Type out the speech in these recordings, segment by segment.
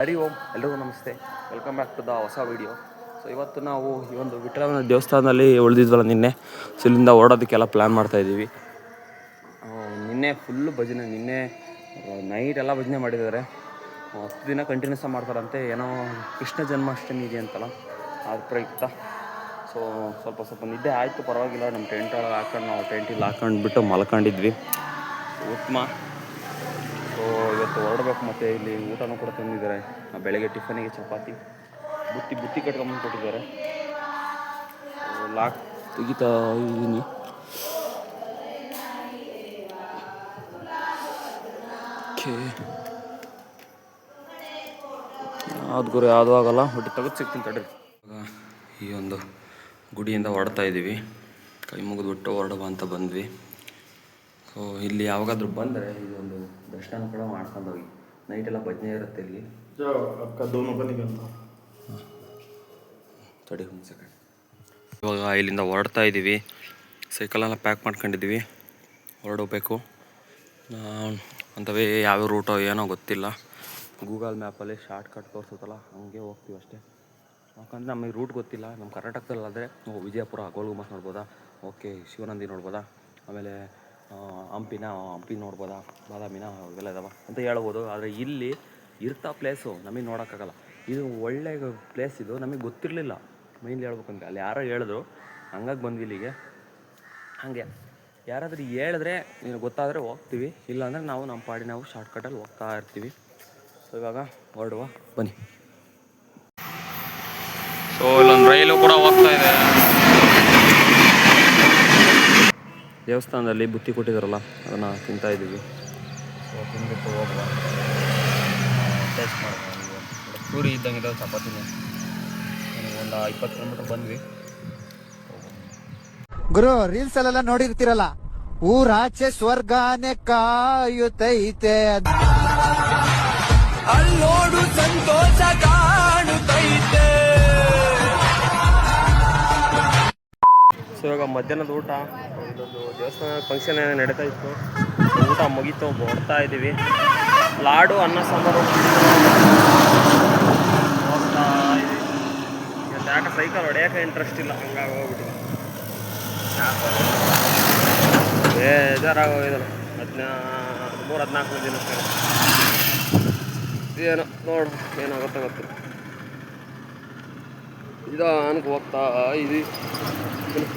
ಹರಿ ಓಂ, ಎಲ್ರಿಗೂ ನಮಸ್ತೆ. Welcome back to the ಹೊಸ ವಿಡಿಯೋ ಸೊ ಇವತ್ತು ನಾವು ಈ ಒಂದು ವಿಠಲನ ದೇವಸ್ಥಾನದಲ್ಲಿ ಉಳಿದಿದ್ವಲ್ಲ ನಿನ್ನೆ. ಸೊ ಇಲ್ಲಿಂದ ಓಡೋದಕ್ಕೆಲ್ಲ ಪ್ಲ್ಯಾನ್ ಮಾಡ್ತಾ ಇದ್ದೀವಿ. ನಿನ್ನೆ ಫುಲ್ಲು ಭಜನೆ, ನಿನ್ನೆ ನೈಟ್ ಎಲ್ಲ ಭಜನೆ ಮಾಡಿದ್ದಾರೆ. ಹತ್ತು ದಿನ ಕಂಟಿನ್ಯೂಸ್ ಮಾಡ್ತಾರಂತೆ. ಏನೋ ಕೃಷ್ಣ ಜನ್ಮಾಷ್ಟಮಿ ಇದೆ ಅಂತಲ್ಲ, ಅದು ಪ್ರಯುಕ್ತ. ಸೊ ಸ್ವಲ್ಪ ಸ್ವಲ್ಪ ನಿದ್ದೆ ಆಯಿತು, ಪರವಾಗಿಲ್ಲ. ನಮ್ಮ ಟೆಂಟ್ ಒಳಗೆ ಹಾಕೊಂಡು, ನಾವು ಟೆಂಟಿಲ್ಲಿ ಹಾಕೊಂಡ್ಬಿಟ್ಟು ಮಲ್ಕೊಂಡಿದ್ವಿ. ಉತ್ತಮ ಇವತ್ತು ಹೊರಡ್ಬೇಕು ಮತ್ತು ಇಲ್ಲಿ ಊಟನೂ ಕೂಡ ತಂದಿದ್ದಾರೆ. ಬೆಳಗ್ಗೆ ಟಿಫನಿಗೆ ಚಪಾತಿ, ಬುತ್ತಿ ಬುತ್ತಿ ಕಟ್ಕೊಂಬಂದು ಕೊಟ್ಟಿದ್ದಾರೆ. ಲಾಕ್. ತೆಗಿತಾ ಇದ್ದೀನಿ ಅದು ಗುರಿ ಯಾವುದೂ ಆಗಲ್ಲ ಹೊಟ್ಟೆ ತೆಗೆದು ಸಿಗ್ತೀನಿ ತಡ್ರಿ. ಈ ಒಂದು ಗುಡಿಯಿಂದ ಹೊರಡ್ತಾ ಇದ್ದೀವಿ ಕೈ ಮುಗಿದ್ಬಿಟ್ಟು ಹೊರಡುವ ಅಂತ ಬಂದ್ವಿ. ಸೊ ಇಲ್ಲಿ ಯಾವಾಗಾದರೂ ಬಂದರೆ ಇದೊಂದು ದರ್ಶನ ಕೂಡ ಮಾಡ್ಕೊಂಡು ಹೋಗಿ. ನೈಟ್ ನೈಟೆಲ್ಲ ಭಜನೆ ಇರುತ್ತೆ ಇಲ್ಲಿ. ತಡಿ ಒಂದು ಸೆಕೆಂಡ್ ಇವಾಗ ಇಲ್ಲಿಂದ ಹೊರಡ್ತಾ ಇದ್ದೀವಿ ಸೈಕಲ್ ಸೈಕಲೆಲ್ಲ ಪ್ಯಾಕ್ ಮಾಡ್ಕೊಂಡಿದ್ದೀವಿ ಹೊರಡಬೇಕು. ಅಂಥವೇ ಯಾವ ರೂಟೋ ಏನೋ ಗೊತ್ತಿಲ್ಲ. ಗೂಗಲ್ ಮ್ಯಾಪಲ್ಲಿ ಶಾರ್ಟ್ ಕಟ್ ತೋರಿಸುತ್ತಲ್ಲ ಹಂಗೆ ಹೋಗ್ತೀವಿ ಅಷ್ಟೇ. ಯಾಕಂದರೆ ನಮಗೆ ರೂಟ್ ಗೊತ್ತಿಲ್ಲ. ನಮ್ಮ ಕರ್ನಾಟಕದಲ್ಲಾದರೆ ವಿಜಯಪುರ ಗೋಲ್ಗುಂಬಸ್ ನೋಡ್ಬೋದಾ? ಓಕೆ ಶಿವನಂದಿ ನೋಡ್ಬೋದಾ? ಆಮೇಲೆ ಹಂಪಿನ, ಹಂಪಿ ನೋಡ್ಬೋದಾ ಬಾದಾಮಿನ ಅವೆಲ್ಲ ಇದಾವ ಅಂತ ಹೇಳ್ಬೋದು. ಆದರೆ ಇಲ್ಲಿ ಇರ್ತಾ ಪ್ಲೇಸು ನಮಗೆ ನೋಡೋಕ್ಕಾಗಲ್ಲ. ಇದು ಒಳ್ಳೆ ಪ್ಲೇಸ್ ಇದು, ನಮಗೆ ಗೊತ್ತಿರಲಿಲ್ಲ. ಮೈನ್ಲಿ ಹೇಳ್ಬೇಕಂದ್ರೆ, ಅಲ್ಲಿ ಯಾರೋ ಹೇಳಿದ್ರು, ಹಂಗಾಗಿ ಬಂದ್ವಿ ಇಲ್ಲಿಗೆ. ಹಾಗೆ, ಯಾರಾದರೂ ಹೇಳಿದ್ರೆ ನೀನು ಗೊತ್ತಾದರೆ ಹೋಗ್ತೀವಿ. ಇಲ್ಲಾಂದರೆ ನಾವು ನಮ್ಮ ಪಾಡಿ ನಾವು ಶಾರ್ಟ್ಕಟಲ್ಲಿ ಹೋಗ್ತಾ ಇರ್ತೀವಿ. ಸೊ ಇವಾಗ ಹೊರಡುವ, ಬನ್ನಿ. ಸೊ ಇಲ್ಲೊಂದು ರೈಲು ಕೂಡ ಹೋಗ್ತಾ ಇದೆ. ದೇವಸ್ಥಾನದಲ್ಲಿ ಬುತ್ತಿ ಕೊಟ್ಟಿದ್ರಲ್ಲ ಅದನ್ನು ತಿಂತಾ ಇದ್ದೀವಿ. ಸೊ ತಿಂದ್ಬಿಟ್ಟು ಹೋಗುವ. ಟೇಸ್ಟ್ ಮಾಡುವ ಪೂರಿ ಇದ್ದಂಗೆ ಚಪಾತಿ ಚಪಾತಿನೇ. ಒಂದು ಇಪ್ಪತ್ತು ಕಿಲೋಮೀಟ್ರ್ ಬಂದ್ವಿ. ಗುರು ರೀಲ್ಸ್ ಅಲ್ಲೆಲ್ಲ ನೋಡಿರ್ತೀರಲ್ಲ? ಊರಾಚೆ ಸ್ವರ್ಗಾನೆ ಕಾಯುತ್ತೈತೆ ಅಲ್ಲೋಡು ಸಂತೋಷ ಕಾಣುತ್ತೈತೆ ಸೊ ಇವಾಗ ಮಧ್ಯಾಹ್ನದ ಊಟ. ಇಲ್ಲೊಂದು ದೇವಸ್ಥಾನ ಫಂಕ್ಷನ್ ನಡೀತಾ ಇತ್ತು, ಊಟ ಮುಗೀತು ಬರ್ತಾ ಇದ್ದೀವಿ. ಲಾಡು, ಅನ್ನ, ಸಾಂಬಾರು. ಹೋಗ್ತಾ ಇವತ್ತು ಯಾಕೆ ಸೈಕಲ್ ಹೊಡೆಯೋಕೆ ಇಂಟ್ರೆಸ್ಟ್ ಇಲ್ಲ, ಹಂಗಾಗಿ ಹೋಗ್ಬಿಟ್ಟಿದೆ ಬೇಜಾರಾಗೋಗಿದಲ್ಲ ಹದಿನಾ ಮೂರು ಹದಿನಾಲ್ಕು ದಿನ ಏನೋ ನೋಡು, ಏನಾಗುತ್ತೆ ಗೊತ್ತಿಲ್ಲ. ನಿಧಾನಕ್ಕೆ ಹೋಗ್ತಾ ಇದೀವಿ ಇದಕ್ಕೆ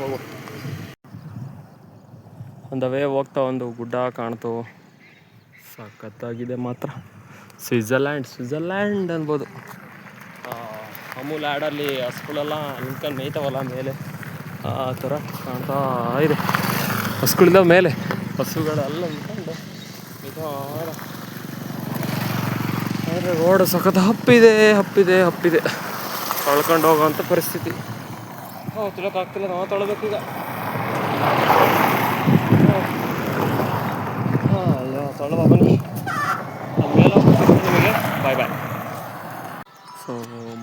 ಹೋಗು ಒಂದವೇ ಹೋಗ್ತಾ ಒಂದು ಗುಡ್ಡ ಕಾಣ್ತು. ಸಖತ್ತಾಗಿದೆ ಮಾತ್ರ. ಸ್ವಿಟ್ಜರ್ಲ್ಯಾಂಡ್ ಸ್ವಿಟ್ಜರ್ಲ್ಯಾಂಡ್ ಅನ್ಬೋದು. ಅಮೂಲ್ ಆ್ಯಡಲ್ಲಿ ಹಸುಗಳೆಲ್ಲ ನಿಂತ್ಕೊಂಡು ಮೇಯ್ತಾವಲ್ಲ ಮೇಲೆ? ಆ ಥರ ಕಾಣ್ತಾ ಇದೆ. ಹಸುಗಳಿಂದ ಮೇಲೆ. ಹಸುಗಳೆಲ್ಲ ನಿಂತ್ಕೊಂಡು ಆದರೆ ರೋಡ್ ಸಖತ್ ಹಪ್ಪಿದೆ ಹಪ್ಪಿದೆ ಹಪ್ಪಿದೆ. ಕಳ್ಕೊಂಡು ಹೋಗೋವಂಥ ಪರಿಸ್ಥಿತಿ. ಹ್ಞೂ ತುಳಕ್ಕಾಗ್ತಿಲ್ಲ ನಾವು ತೊಳಬೇಕೀಗ ಹಾಂ ತೊಳೆದ ಬನ್ನಿ ಮೇಲೆ ನಿಮಗೆ. ಬಾಯ್ ಬಾಯ್ ಸೊ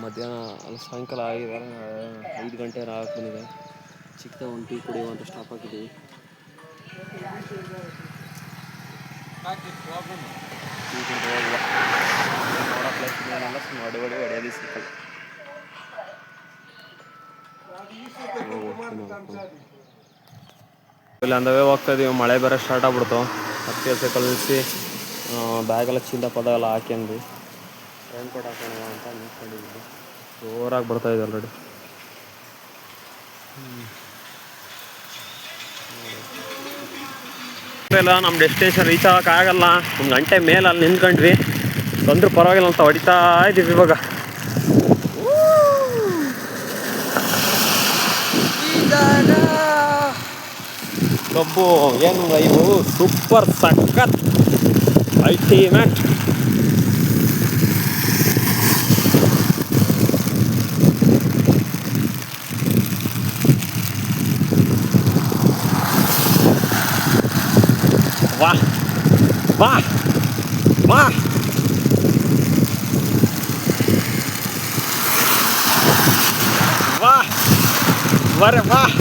ಮಧ್ಯಾಹ್ನ ಅಲ್ಲಿ ಸಾಯಂಕಾಲ ಆಗಿದೆ. ಐದು ಗಂಟೆ ರಾಕ್ ಬಂದಿದೆ. ಚಿಕ್ಕದ ಒಂದು ಟೀ ಕುಡಿಯುವಂಥ ಸ್ಟಾಪ್ ಹೋಗುವ ನೋಡೋ ಹೊಡೆಯೋದು ಸಿಕ್ಕಲ್ಲ ಇಲ್ಲ ಅಂದವೇ ಹೋಗ್ತಾ ಇದೀವಿ. ಮಳೆ ಬೇರೆ ಸ್ಟಾರ್ಟ್ ಆಗ್ಬಿಡ್ತು. ಹತ್ತಿ ಕಳಿಸಿ ಬ್ಯಾಗೆಲ್ಲ ಚಿಂದ ಪದ ಎಲ್ಲ ಹಾಕ್ಯಂದು ರೈನ್ ಕೋಟ್ ಹಾಕೋಣ ಅಂತ ನಿಂತ್ಕೊಂಡಿದ್ವಿ ಜೋರಾಗಿ ಬರ್ತಾ ಇದೆ ಆಲ್ರೆಡಿ ಇಲ್ಲ ನಮ್ಮ ಡೆಸ್ಟಿನೇಷನ್ ರೀಚ್ ಆಗಲ್ಲ. ಒಂದು ಗಂಟೆ ಮೇಲೆ ಅಲ್ಲಿ ನಿಂತ್ಕೊಂಡ್ವಿ. ಬಂದರೂ ಪರವಾಗಿಲ್ಲ ಅಂತ ಹೊಡಿತಾ ಇದ್ದೀವಿ ಇವಾಗ. ಕಬ್ಬು ಏನು ಇವು ಸೂಪರ್ ಸಖತ್ ಅಲ್ಟಿಮೇಟ್ ವಾಹ್ ವಾಹ್ ವಾಹ್ ವಾಹ್ ವರೆ ವಾಹ್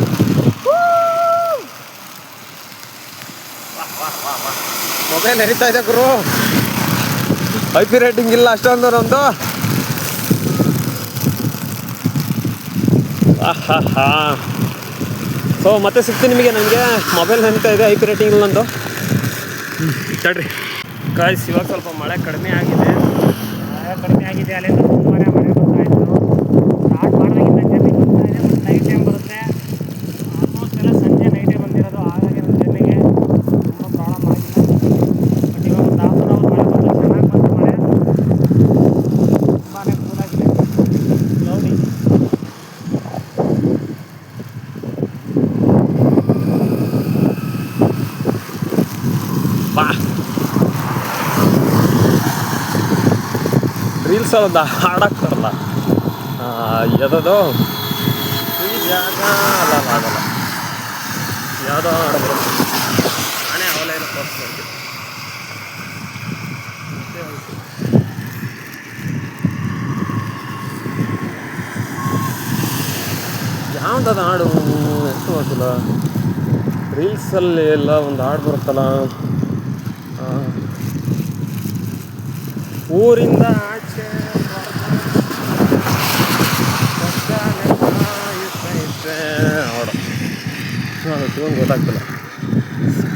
Mobile ನಡೀತಾ ಇದೆ ಗುರು. ಐ ಪಿ ರೇಟಿಂಗ್ ಇಲ್ಲ ಅಷ್ಟೊಂದು ನಮ್ದು. ಸೊ ಮತ್ತೆ ಸಿಗ್ತೀನಿ ನಿಮಗೆ ನನಗೆ ಮೊಬೈಲ್ ನಡೀತಾ ಇದೆ ಐ ಪಿ ರೇಟಿಂಗ್ ಇಲ್ಲ ನಂದು ತಡ್ರಿ ಇವಾಗ ಸ್ವಲ್ಪ ಮಳೆ ಕಡಿಮೆ ಆಗಿದೆ. ಮಳೆ ಕಡಿಮೆ ಆಗಿದೆ ಅಲ್ಲಿಂದ ಒಂದು ಹಾಡಾಕ್ತಾರಲ್ಲ. ಯಾವುದದು? ಈ ಜಾಗ ಅಲ್ಲ ಆಗಲ್ಲ ಯಾವುದೋ ಹಾಡು ಬರುತ್ತೆ ನಾನೇ ಅವಲೇ ಪೋಸ್ಟ್ ಮಾಡ್ತೀನಿ ಯಾವ್ದದು ಹಾಡು ಎಷ್ಟು ಗೊತ್ತಿಲ್ಲ ರೀಲ್ಸಲ್ಲಿ ಎಲ್ಲ ಒಂದು ಹಾಡು ಬರುತ್ತಲ್ಲ. ಊರಿಂದ ಆಚೆ ಹಾಡು ಅದು ಟ್ಯೂನ್ ಗೊತ್ತಾಗ್ತಿಲ್ಲ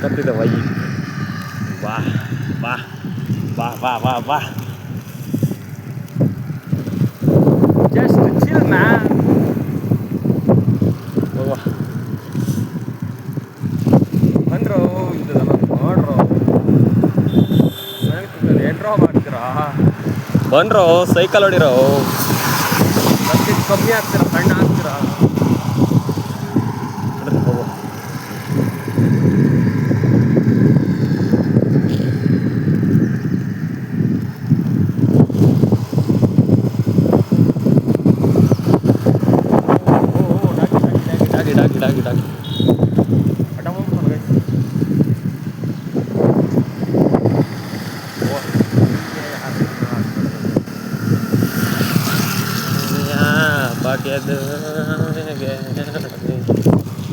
ಕತ್ತಿದೆ ವೈ ಬಾ ಬಾ ಬಾ ಬಾ ಬಾ ಬಾ ಜಸ್ಟ್ ಚಿಲ್ ಮ್ಯಾನ್ ವಾ ಬಂದ್ರು ಇದೆಲ್ಲ ಮಾಡ್ರು ಏನ್ರೋ ಮಾಡ್ತೀರಾ ಬನ್ರೋ ಸೈಕಲ್ ಹೊಡಿರೋ? ಕಮ್ಮಿ ಆಗ್ತೀರ ಸಣ್ಣ ಆಗ್ತೀರಾ ನಡ್ರಿ, ಹೋಗು. ಓ, ಓ, doggy, doggy, doggy, doggy, doggy, doggy. ಅಡ್ಡ ಹೋಗ್ಬಿಡು guys. ಓ, ಯಾ, ಭಾಗ್ಯದ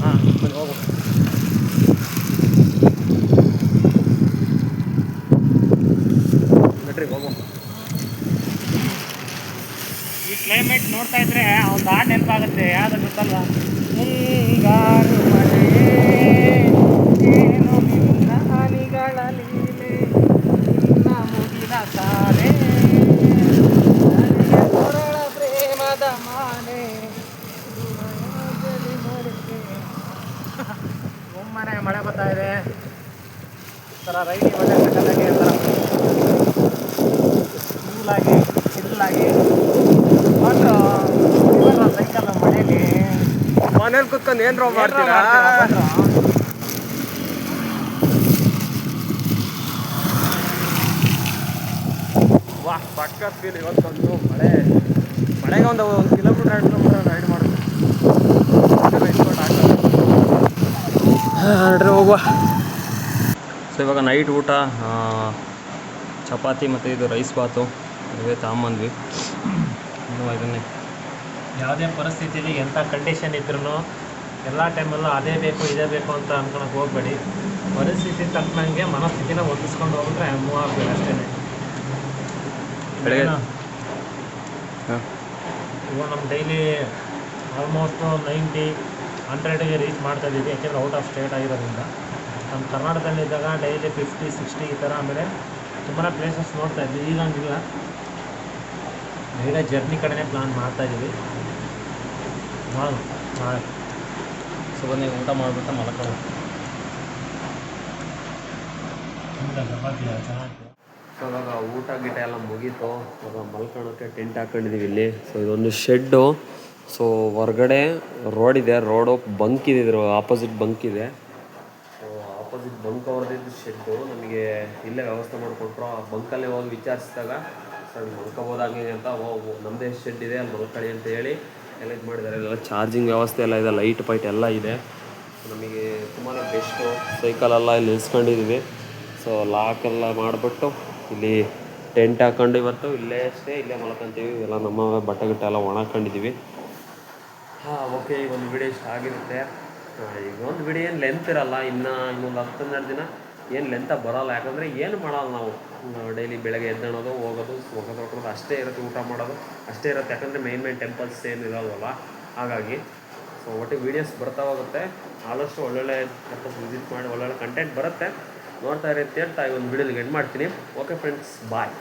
ಹಾಂ ಹೋಗು ನಡ್ರಿ ಹೋಗು ಈ ಕ್ಲೈಮೇಟ್ ನೋಡ್ತಾ ಇದ್ರೆ ಒಂದು ನೆನಪಾಗುತ್ತೆ ಯಾವ್ದು ಗೊತ್ತಲ್ವಾ? ಮುಂಗಾರು ಮಳೆ ಏನು ನಿನ್ನ ಹನಿಗಳ ಲೀಲೆ ನಿನ್ನ ಮುಗಿದ ತಾರೆ ನನಗೆ ಕೊರಳ ಪ್ರೇಮದ ಮಾಲೆ ಹೃದಯದಲ್ಲಿ ಮರೆತೆ. ಒಮ್ಮನೆ ಮಳೆ ಬರ್ತಾ ಇದೆ ಈ ಥರ ರೈಡಿ ಮಳೆ ಸಕ್ಕತ್ತಾಗಿ ಒಂಥರ ಕೂಲಾಗಿ ಚಿಲ್ಲಾಗಿ ಬಂದ್ರು ಇವರು ಸೈಕಲ್ ಮನೇಲಿ ಮನೇಲಿ ಕುತ್ಕೊಂಡು ಏನ್ರೋ ಮಾಡ್ತೀರಾ? ವಾ ಪಕ್ಕ ಫೀಲ್ ಇವತ್ತೊಂದು ಮಳೆ. ಮಳೆಗೆ ಒಂದು ಒಂದು ಕಿಲೋಮೀಟರ್ ಎರಡು ಕಿಲೋಮೀಟರ್ ರೈಡ್ ಮಾಡೋದು ನಡ್ರಿ ಹೋಗುವ. ಸೊ ಇವಾಗ ನೈಟ್ ಊಟ ಚಪಾತಿ ಮತ್ತು ಇದು ರೈಸ್ ಬಾತು. ಇವೇ ತಗೊಂಬಂದ್ವಿ. ಇನ್ನು ಇದನ್ನೇ. ಯಾವುದೇ ಪರಿಸ್ಥಿತಿಲಿ ಎಂಥ ಕಂಡೀಷನ್ ಇದ್ರೂ ಎಲ್ಲ ಟೈಮಲ್ಲೂ ಅದೇ ಬೇಕು ಇದೇ ಬೇಕು ಅಂತ ಅನ್ಕೊಳಕ್ಕೆ ಹೋಗ್ಬೇಡಿ. ಪರಿಸ್ಥಿತಿ ತಕ್ಕಂಗೆ ಮನಸ್ಥಿತಿನ ಹೊಂದಿಸ್ಕೊಂಡು ಹೋಗಿದ್ರೆ ಮೂವ್ ಆಗ್ಬೇಕು ಅಷ್ಟೇ? ಇವಾಗ ನಮ್ಮ ಡೈಲಿ ಆಲ್ಮೋಸ್ಟು ನೈಂಟಿ ಹಂಡ್ರೆಡ್ಗೆ ರೀಚ್ ಮಾಡ್ತಾ ಇದ್ದೀವಿ ಯಾಕೆಂದರೆ ಔಟ್ ಆಫ್ ಸ್ಟೇಟ್ ಆಗಿರೋದ್ರಿಂದ. ನಮ್ಮ ಕರ್ನಾಟಕದಲ್ಲಿದ್ದಾಗ ಡೈಲಿ ಫಿಫ್ಟಿ ಸಿಕ್ಸ್ಟಿ ಈ ಥರ ಆಮೇಲೆ ತುಂಬಾ ಪ್ಲೇಸಸ್ ನೋಡ್ತಾ ಇದ್ವಿ. ಈಗ ಹಂಗಿಲ್ಲ. ಬೇಗ ಜರ್ನಿ ಕಡೆಯೇ ಪ್ಲಾನ್ ಮಾಡ್ತಾ ಇದ್ದೀವಿ ನಾಳೆ ಸೊ ಬನ್ನಿ, ಊಟ ಮಾಡಿಬಿಟ್ಟು ಮಲ್ಕೊಳ್ಳೋಣ. ಸೊ ಇವಾಗ ಊಟ ಗೀಟ ಎಲ್ಲ ಮುಗೀತು. ಇವಾಗ ಟೆಂಟ್ ಹಾಕೊಂಡಿದೀವಿ ಇಲ್ಲಿ. ಸೊ ಇದೊಂದು ಶೆಡ್ಡು ಸೊ ಹೊರಗಡೆ ರೋಡ್ ಇದೆ. ರೋಡು ಬಂಕ್ ಇದೆ ಇದ್ರ ಆಪೋಸಿಟ್ ಬಂಕ್ ಇದೆ. ಸೊ ಆಪೋಸಿಟ್ ಬಂಕ್ ಅವ್ರದ್ದು ಶೆಡ್ಡು ನಮಗೆ ಇಲ್ಲೇ ವ್ಯವಸ್ಥೆ ಮಾಡಿಕೊಟ್ರು. ಆ ಬಂಕಲ್ಲೇ ಹೋಗಿ ವಿಚಾರಿಸಿದಾಗ, ಸರ್, ಮಲ್ಕೋಬೋದಾಗಿದೆ ಅಂತ. ನಮ್ಮದೇ ಶೆಡ್ ಇದೆ, ಅಲ್ಲಿ ಮಲ್ಕೊಳ್ಳಿ ಅಂತ ಹೇಳಿ ಇದು ಮಾಡಿದ್ದಾರೆ. ಎಲ್ಲ ಚಾರ್ಜಿಂಗ್ ವ್ಯವಸ್ಥೆ ಎಲ್ಲ ಇದೆ, ಲೈಟ್ ಪೈಟ್ ಎಲ್ಲ ಇದೆ. ನಮಗೆ ತುಂಬಾ ಬೆಸ್ಟು ಸೈಕಲೆಲ್ಲ ಇಲ್ಲಿ ನಿಲ್ಸ್ಕೊಂಡಿದ್ದೀವಿ ಸೊ ಲಾಕೆಲ್ಲ ಮಾಡಿಬಿಟ್ಟು ಇಲ್ಲಿ ಟೆಂಟ್ ಹಾಕೊಂಡು ಇವತ್ತು ಇಲ್ಲೇ ಅಷ್ಟೇ, ಇಲ್ಲೇ ಮಲ್ಕೊಂತೀವಿ ಎಲ್ಲ ನಮ್ಮ ಬಟ್ಟೆ ಗಿಟ್ಟೆ ಎಲ್ಲ ಒಣಕೊಂಡಿದ್ದೀವಿ ಹಾಂ ಓಕೆ ಈಗ ಒಂದು ವಿಡಿಯೋ ಇಷ್ಟ ಆಗಿರುತ್ತೆ. ಈಗ ಒಂದು ವಿಡಿಯೋ ಏನು ಲೆಂತ್ ಇರಲ್ಲ, ಇನ್ನು ಇನ್ನೊಂದು ಹತ್ತು ಹನ್ನೆರಡು ದಿನ. ಏನು ಲೆಂತ ಬರೋಲ್ಲ? ಯಾಕಂದರೆ ಏನು ಮಾಡೋಲ್ಲ ನಾವು? ಡೈಲಿ ಬೆಳಗ್ಗೆ ಎದ್ದಣೋದು ಹೋಗೋದು ಹೋಗೋದು ಹೋಗೋದು ಅಷ್ಟೇ ಇರುತ್ತೆ ಊಟ ಮಾಡೋದು, ಅಷ್ಟೇ ಇರುತ್ತೆ. ಯಾಕಂದರೆ ಮೈನ್ ಮೈನ್ ಟೆಂಪಲ್ಸ್ ಏನು ಇರೋದಲ್ಲ. ಹಾಗಾಗಿ ಸೊ ಒಟ್ಟು ವೀಡಿಯೋಸ್ ಬರ್ತಾ ಹೋಗುತ್ತೆ. ಆದಷ್ಟು ಒಳ್ಳೊಳ್ಳೆ ವಿಸಿಟ್ ಮಾಡಿ, ಒಳ್ಳೊಳ್ಳೆ ಕಂಟೆಂಟ್ ಬರುತ್ತೆ. ನೋಡ್ತಾ ಇರುತ್ತೆ ಅಂತ ಈ ಒಂದು ವೀಡಿಯೋಗೆ ಎಂಡ್ ಮಾಡ್ತೀನಿ. Okay friends bye